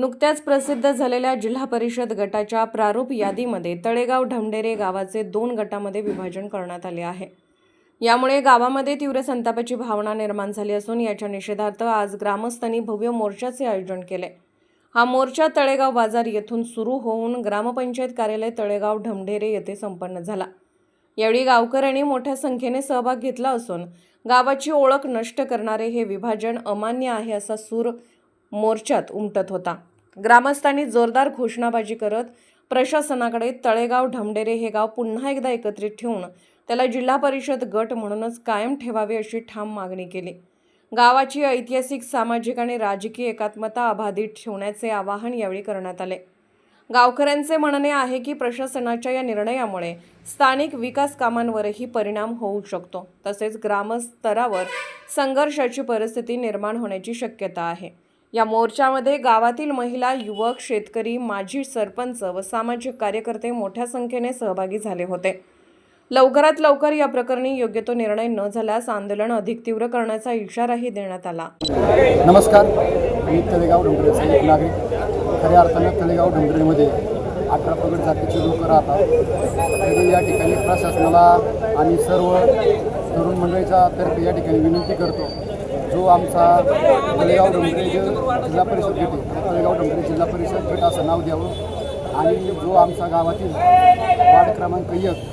नुकत्याच प्रसिद्ध झालेल्या जिल्हा परिषद गटाच्या प्रारूप यादीमध्ये तळेगाव ढमढेरे गावाचे दोन गटामध्ये विभाजन करण्यात आले आहे. यामुळे गावामध्ये तीव्र संतापाची भावना निर्माण झाली असून याच्या निषेधार्थ आज ग्रामस्थांनी भव्य मोर्चाचे आयोजन केले. हा मोर्चा तळेगाव बाजार येथून सुरू होऊन ग्रामपंचायत कार्यालय तळेगाव ढमढेरे येथे संपन्न झाला. यावेळी गावकऱ्यांनी मोठ्या संख्येने सहभाग घेतला असून गावाची ओळख नष्ट करणारे हे विभाजन अमान्य आहे असा सूर मोर्चात उमटत होता. ग्रामस्थांनी जोरदार घोषणाबाजी करत प्रशासनाकडे तळेगाव ढमडेरे हे गाव पुन्हा एकदा एकत्रित ठेवून त्याला जिल्हा परिषद गट म्हणूनच कायम ठेवावे अशी ठाम मागणी केली. गावाची ऐतिहासिक सामाजिक आणि राजकीय एकात्मता अबाधित ठेवण्याचे आवाहन यावेळी करण्यात आले. गावकऱ्यांचे म्हणणे आहे की प्रशासनाच्या या निर्णयामुळे स्थानिक विकास कामांवरही परिणाम होऊ शकतो. तसेच ग्रामस्तरावर संघर्षाची परिस्थिती निर्माण होण्याची शक्यता आहे. या मोर्चामध्ये गावातील महिला युवक शेतकरी माजी सरपंच व सामाजिक कार्यकर्ते मोठ्या संख्येने सहभागी झाले होते. लवकरात लवकर या प्रकरणी योग्य तो निर्णय न झाल्यास आंदोलन अधिक तीव्र करण्याचा इशाराही देण्यात आला. नमस्कार. मी तळेगाव डोंगरेचा एक नागरिक. खऱ्या अर्थानं तळेगाव डोंगरेमध्ये अठरा पगड जातीचे लोक राहतात. तरी या ठिकाणी प्रशासनाला आणि सर्व तरुण मंडळीच्या तर्फे या ठिकाणी विनंती करतो जो आमचा तळेगाव डोंगरे जिल्हा परिषद गट आहे तळेगाव डोंगरे जिल्हा परिषद गट असं नाव द्यावं. आणि जो आमचा गावातील वार्ड क्रमांक एक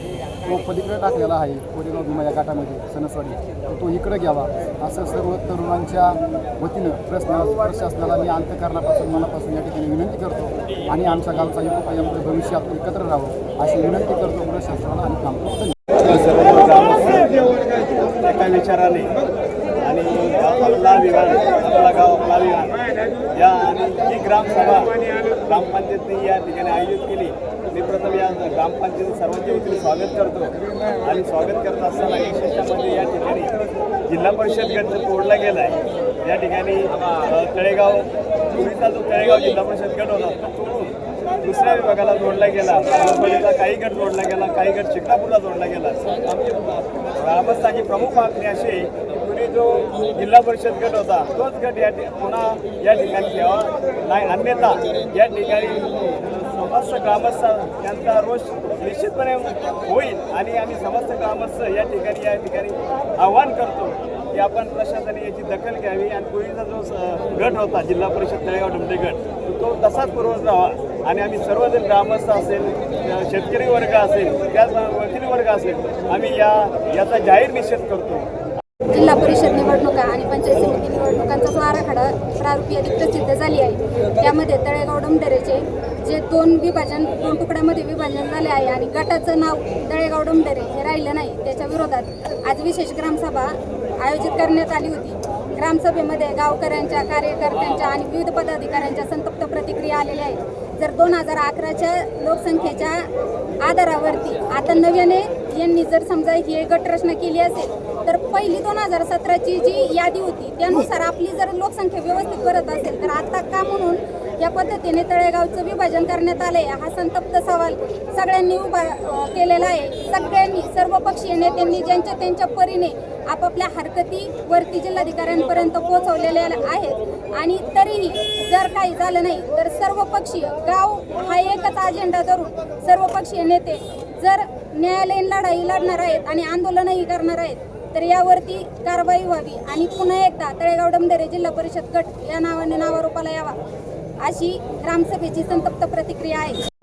तो पलीकडे टाकलेला आहे कोरेगाव भीमा या गटामध्ये सणसवाडी. तर तो इकडे घ्यावा. असं सर्व तरुणांच्या वतीनं प्रश्न प्रशासनाला मी अंतकरणापासून मनापासून या ठिकाणी विनंती करतो आणि आमच्या गावचा युवकांमध्ये भविष्यात एकत्र राहावं अशी विनंती करतो प्रशासनाला आणि काम करतो एका विचाराने आपला गाव आपला या आणि ही ग्रामसभा ग्रामपंचायतने या ठिकाणी आयोजित केली मी प्रथम या ग्रामपंचायत सर्वांच्या वतीने स्वागत करतो. आणि स्वागत करत असताना विशेषामध्ये या ठिकाणी जिल्हा परिषद गट तोडला गेला आहे या ठिकाणी तळेगाव पूर्वीचा जो तळेगाव जिल्हा परिषद गट होता तोडून दुसऱ्या विभागाला जोडला गेला. मुंबईचा काही गट जोडला गेला काही गट शिक्रापूरला जोडला गेला. आमची ग्रामस्थांची प्रमुख मागणी अशी आहे पूर्वी जो जिल्हा परिषद गट होता तोच गट या पुन्हा या ठिकाणी घ्यावा नाही अन्यथा या ठिकाणी समस्त ग्रामस्थ त्यांचा रोष निश्चितपणे होईल आणि आम्ही समस्त ग्रामस्थ या ठिकाणी या ठिकाणी आव्हान करतो की आपण प्रशासनाने याची दखल घ्यावी आणि पूर्वीचा जो स- गट होता जिल्हा परिषद तळेगाव डुमडे गट तो तसाच पूर्वज राहावा आणि आम्ही सर्वजण ग्रामस्थ असेल शेतकरी वर्ग असेल त्याच वकील वर्ग असेल आम्ही या याचा जाहीर निषेध करतो. जिल्हा परिषद निवडणुका आणि पंचायत समिती निवडणुकांचा जो आराखडा प्रारूप यादी प्रसिद्ध झाली आहे. त्यामध्ये तळेगाव डमढेरेचे जे दोन विभाजन दोन तुकड्यामध्ये विभाजन झाले आहे आणि गटाचं नाव तळेगाव डमढेरे हे राहिलं नाही त्याच्या विरोधात आज विशेष ग्रामसभा आयोजित करण्यात आली होती. ग्रामसभेमध्ये गावकऱ्यांच्या कार्यकर्त्यांच्या आणि विविध पदाधिकाऱ्यांच्या संतप्त प्रतिक्रिया आलेल्या आहेत. जर दोन हजार अकराच्या लोकसंख्येच्या आधारावरती आता नव्याने यांनी जर समजा ही गटरचना केली असेल तर पहिली दोन हजार सतराची जी यादी होती त्यानुसार आपली जर लोकसंख्या व्यवस्थित करत असेल तर आता का म्हणून या पद्धतीने तळेगावचं विभाजन करण्यात आलंय हा संतप्त सवाल सगळ्यांनी उभा केलेला आहे. सगळ्यांनी सर्व पक्षीय नेत्यांनी ज्यांच्या त्यांच्या परीने आपापल्या हरकती वरती जिल्हाधिकाऱ्यांपर्यंत पोहोचवलेल्या आहेत. आणि तरीही जर काही झालं नाही तर सर्व पक्षीय गाव हा एकच अजेंडा धरून सर्व पक्षीय नेते जर न्यायालयीन लढाई लढणार आहेत आणि आंदोलनही करणार आहेत तर यावरती कारवाई व्हावी आणि पुन्हा एकदा तळेगाव डमढेरे जिल्हा परिषद गट या नावाने नावारूपाला यावा अशी ग्रामसभेची संतप्त प्रतिक्रिया आहे.